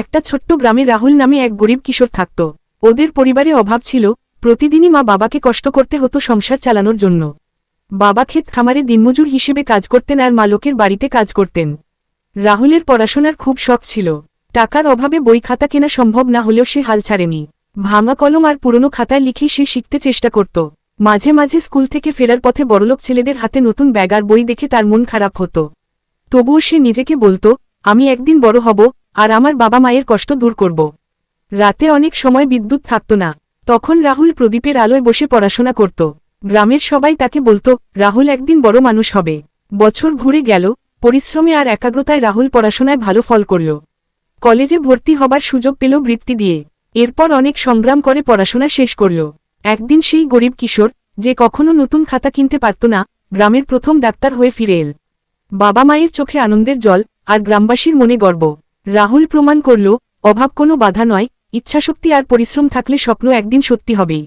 একটা ছোট্ট গ্রামে রাহুল নামে এক গরিব কিশোর থাকত। ওদের পরিবারে অভাব ছিল, প্রতিদিনই মা বাবাকে কষ্ট করতে হতো সংসার চালানোর জন্য। বাবা ক্ষেত খামারে দিনমজুর হিসেবে কাজ করতেন আর মা লোকের বাড়িতে কাজ করতেন। রাহুলের পড়াশোনার খুব শখ ছিল। টাকার অভাবে বই খাতা কেনা সম্ভব না হলেও সে হাল ছাড়েনি। ভাঙা কলম আর পুরনো খাতায় লিখে সে শিখতে চেষ্টা করত। মাঝে মাঝে স্কুল থেকে ফেরার পথে বড়লোক ছেলেদের হাতে নতুন ব্যাগ আর বই দেখে তার মন খারাপ হতো। তবুও সে নিজেকে বলতো, আমি একদিন বড় হব আর আমার বাবা মায়ের কষ্ট দূর করব। রাতে অনেক সময় বিদ্যুৎ থাকত না। তখন রাহুল প্রদীপের আলোয় বসে পড়াশোনা করত। গ্রামের সবাই তাকে বলতো, রাহুল একদিন বড় মানুষ হবে। বছর ঘুরে গেল, পরিশ্রমে আর একাগ্রতায় রাহুল পড়াশোনায় ভালো ফল করল। কলেজে ভর্তি হবার সুযোগ পেল বৃত্তি দিয়ে। এরপর অনেক সংগ্রাম করে পড়াশোনা শেষ করল। একদিন সেই গরিব কিশোর, যে কখনো নতুন খাতা কিনতে পারত না, গ্রামের প্রথম ডাক্তার হয়ে ফিরে এল। বাবা মায়ের চোখে আনন্দের জল, আর গ্রামবাসীর মনে গর্ব। রাহুল প্রমাণ করল, অভাব কোনো বাধা নয়, ইচ্ছাশক্তি আর পরিশ্রম থাকলে স্বপ্ন একদিন সত্যি হবেই।